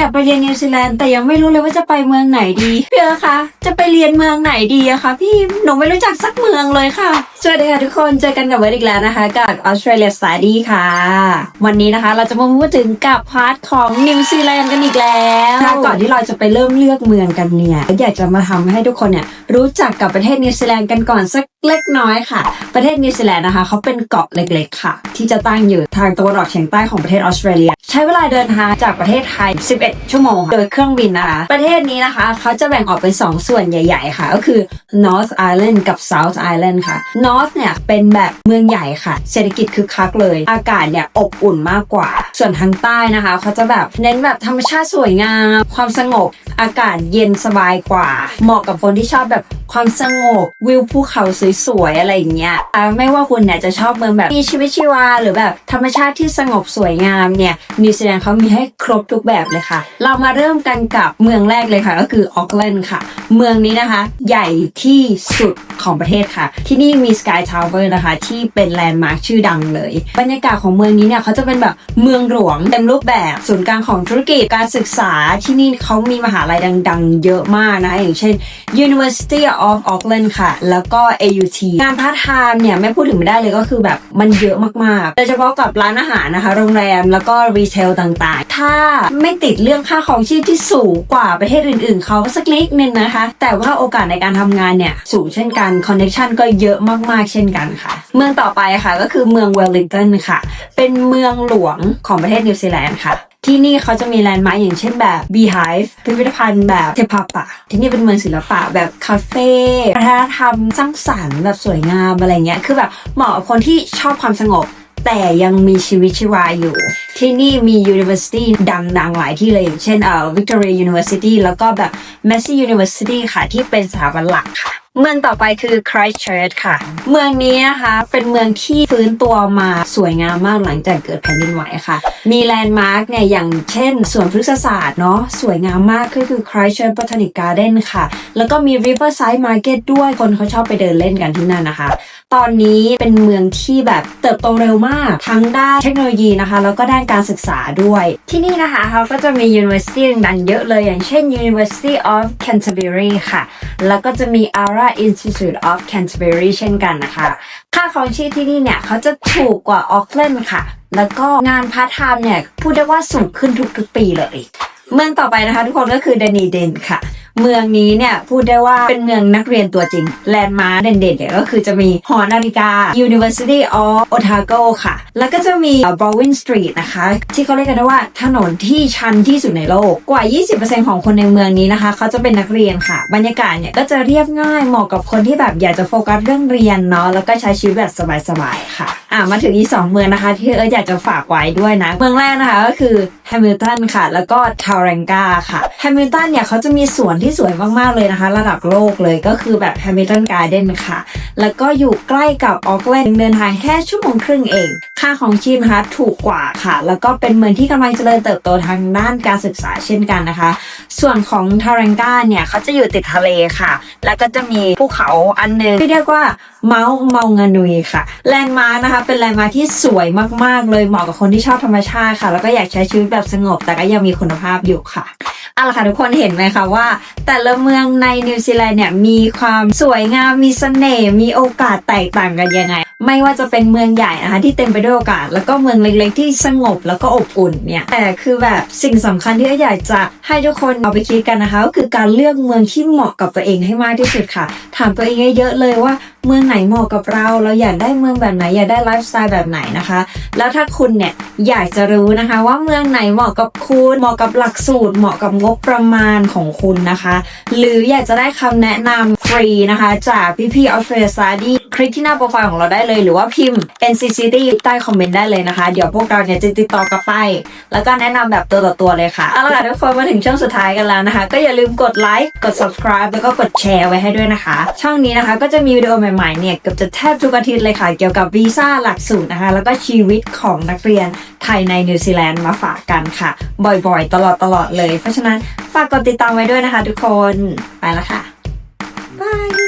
อยากไปเรียนนิวซีแลนด์แต่ยังไม่รู้เลยว่าจะไปเมืองไหนดีพี่เอ๋คะจะไปเรียนเมืองไหนดีอะคะพี่หนูไม่รู้จักสักเมืองเลยค่ะสวัสดีค่ะทุกคนเจอกันกับเวิร์ดอีกแล้วนะคะ กับ Australia Study ค่ะ วันนี้นะคะเราจะมาพูดถึงกับพาร์ทของนิวซีแลนด์กันอีกแล้วก่อนที่เราจะไปเริ่มเลือกเมืองกันเนี่ยอยากจะมาทำให้ทุกคนเนี่ยรู้จักกับประเทศนิวซีแลนด์กันก่อนสัก เล็กน้อยค่ะ ประเทศนิวซีแลนด์นะคะเขาเป็นเกาะเล็กๆค่ะ ที่จะตั้งอยู่ทางตะวันออกเฉียงใต้ของประเทศออสเตรเลีย ใช้เวลาเดินทางจากประเทศไทย 11 ชั่วโมง โดยเครื่องบินนะคะ ประเทศนี้นะคะเขาจะแบ่งออกเป็น 2 ส่วนใหญ่ ๆ ค่ะ ก็คือ North Island กับ South Island ค่ะ North เนี่ยเป็นแบบเมืองใหญ่ค่ะ เศรษฐกิจคึกคักเลย อากาศเนี่ยอบอุ่นมากกว่า ส่วนทางใต้นะคะเขาจะแบบเน้นแบบธรรมชาติสวยงาม ความสงบ อากาศเย็นสบายกว่า เหมาะกับคนที่ชอบแบบความสงบวิวภูเขาสวยๆอะไรอย่างเงี้ยอ่าไม่ว่าคุณเนี่ยจะชอบเมืองแบบมีชีวิตชีวา หรือแบบธรรมชาติที่สงบสวยงามเนี่ยนิวซีแลนด์เขามีให้ครบทุกแบบเลยค่ะ เรามาเริ่มกันกับเมืองแรกเลยค่ะ ก็คือออกแลนด์ค่ะ เมืองนี้นะคะ ใหญ่ที่สุดของประเทศค่ะ ที่นี่มี Sky Tower นะคะ ที่เป็นแลนด์มาร์คชื่อดังเลย บรรยากาศของเมืองนี้เนี่ยเขาจะเป็นแบบเมืองหลวงเต็มรูปแบบศูนย์กลางของธุรกิจการศึกษาที่นี่เขามีมหาลัยดังๆ เยอะมากนะคะอย่างเช่น University of Auckland ค่ะ แล้วก็ AUT งานพาร์ทไทม์เนี่ยไม่พูดถึงไม่ได้เลยก็คือแบบมันเยอะมากๆ โดยเฉพาะกับร้านอาหารนะคะ โรงแรมแล้วก็รีเทลต่างๆ ถ้าไม่ติดเรื่องค่าของชีพที่สูงกว่าประเทศอื่นๆ เขาสักเล็กนึงนะคะ แต่ว่าโอกาสในการทำงานเนี่ยสูงเช่นกันคอนเน c ชันก็เยอะมากๆ เช่นกันค่ะ เมืองต่อไปค่ะก็คือเมืองเวลลิงตันค่ะ เป็นเมืองหลวงของประเทศนิวซีแลนด์ค่ะ ที่นี่เขาจะมีแลนด์มาร์คอย่างเช่นแบบ Beehive พิพิธภัณฑ์แบบเทพาปะที่นี่เป็นเมืองศิลปะแบบคาเฟ่วัฒนธรรมสร้างสรรค์แบบสวยงามอะไรเงี้ยคือแบบเหมาะกับคนที่ชอบความสงบแต่ยังมีชีวิตชีวาอยู่ ที่นี่มี University ดังๆ หลายที่เลยอย่างเช่นเอ่อ Victoria University แล้วก็แบบ Massey University ค่ะ ที่เป็นสถาบันหลักค่ะ เมืองต่อไปคือ Christchurch ค่ะ เมืองนี้นะคะเป็นเมืองที่ฟื้นตัวมาสวยงามมากหลังจากเกิดแผ่นดินไหวค่ะ มีแลนด์มาร์กเนี่ยอย่างเช่นสวนพฤกษศาสตร์เนาะสวยงามมากก็คือ Christchurch Botanic Garden ค่ะ แล้วก็มี Riverside Market ด้วยคนเขาชอบไปเดินเล่นกันที่นั่นนะคะ ตอนนี้เป็นเมืองที่แบบเติบโตเร็วมากทั้งด้านเทคโนโลยีนะคะ แล้วก็ด้านการศึกษาด้วย ที่นี่นะคะเขาก็จะมี University ดังๆเยอะเลยอย่างเช่น University of Canterbury ค่ะ แล้วก็จะมี ARA Institute of Canterbury เช่นกันนะคะ ค่าของชีพที่นี่เนี่ยเขาจะถูกกว่าออคแลนด์ค่ะ แล้วก็งานพาร์ทไทม์เนี่ยพูดได้ว่าสูงขึ้นทุกๆปีเลย เมืองต่อไปนะคะทุกคนก็คือเดนีเดนค่ะ เมืองนี้เนี่ยพูดได้ว่าเป็นเมืองนักเรียนตัวจริง แลนด์มาร์คเด่นๆเนี่ยก็คือจะมีหอนาฬิกา University of Otago ค่ะ แล้วก็จะมี Baldwin Street นะคะ ที่เขาเรียกกันว่าถนนที่ชันที่สุดในโลก กว่า 20%ของคนในเมืองนี้นะคะ เขาจะเป็นนักเรียนค่ะ บรรยากาศเนี่ยก็จะเรียบง่ายเหมาะกับคนที่แบบอยากจะโฟกัสเรื่องเรียนเนาะแล้วก็ใช้ชีวิตแบบสบายๆค่ะอ่ามาถึงอีกสองเมืองนะคะ ที่เอิร์ธอยากจะฝากไว้ด้วยนะ เมืองแรกนะคะก็คือแฮมิลตันค่ะ แล้วก็ทาวรังกาค่ะแฮมิลตันเนี่ยเขาจะมีสวนที่สวยมากๆเลยนะคะ ระดับโลกเลยก็คือแบบแฮมิลตันการ์เด้นค่ะ แล้วก็อยู่ใกล้กับออกแลนด์เดินทางแค่ชั่วโมงครึ่งเอง ค่าของชีพนะคะถูกกว่าค่ะ แล้วก็เป็นเมืองที่กำลังเจริญเติบโตทางด้านการศึกษาเช่นกันนะคะ ส่วนของทารังกาเนี่ยเขาจะอยู่ติดทะเลค่ะ แล้วก็จะมีภูเขาอันหนึงที่เรียกว่าเมาส์เมางานุยค่ะแลนด์มาร์คนะคะเป็นแลนด์มาร์ที่สวยมากๆ เลยเหมาะกับคนที่ชอบธรรมชาติค่ะ แล้วก็อยากใช้ชีวิตแบบสงบ แต่ก็ยังมีคุณภาพอยู่ค่ะเอาละค่ะทุกคนเห็นไหมคะว่า แต่ละเมืองในนิวซีแลนด์เนี่ยมีความสวยงามมีเสน่ห์มีโอกาสแตกต่างกันยังไง ไม่ว่าจะเป็นเมืองใหญ่นะคะที่เต็มไปด้วยโอกาส แล้วก็เมืองเล็ก ๆ ที่สงบแล้วก็อบอุ่นเนี่ยแต่คือแบบสิ่งสำคัญที่อยากจะให้ทุกคนเอาไปคิดกันนะคะก็คือการเลือกเมืองที่เหมาะกับตัวเองให้มากที่สุดค่ะ ถามตัวเองเยอะๆเลยว่าเมืองไหนเหมาะกับเรา เราอยากได้เมืองแบบไหนอยากได้ไลฟ์สไตล์แบบไหนนะคะ แล้วถ้าคุณเนี่ยอยากจะรู้นะคะ ว่าเมืองไหนเหมาะกับคุณเหมาะกับหลักสูตร เหมาะกับงบประมาณของคุณนะคะ หรืออยากจะได้คำแนะนำ ฟรีนะคะ จากพี่ๆออสเตรเลียซาดีคลิกที่หน้าโปรไฟล์ของเราได้เลยหรือว่าพิมพ์ NCCT ใต้คอมเมนต์ได้เลยนะคะ เดี๋ยวพวกเราเนี่ยจะติดต่อกลับไป แล้วก็แนะนำแบบตัวต่อตัวเลยค่ะเอาล่ะทุกคนมาถึงช่วงสุดท้ายกันแล้วนะคะ ก็อย่าลืมกดไลค์กด subscribe แล้วก็กดแชร์ไว้ให้ด้วยนะคะ ช่องนี้นะคะก็จะมีวิดีโอใหม่ๆเนี่ยเกือบจะแทบทุกอาทิตย์เลยค่ะ เกี่ยวกับวีซ่าหลักสูตรนะคะ แล้วก็ชีวิตของนักเรียนไทยในนิวซีแลนด์มาฝากกันค่ะ บ่อยๆ ตลอดๆเลย เพราะฉะนั้นฝากกดติดตามไว้ด้วยนะคะ ทุกคนไปแล้วค่ะ บาย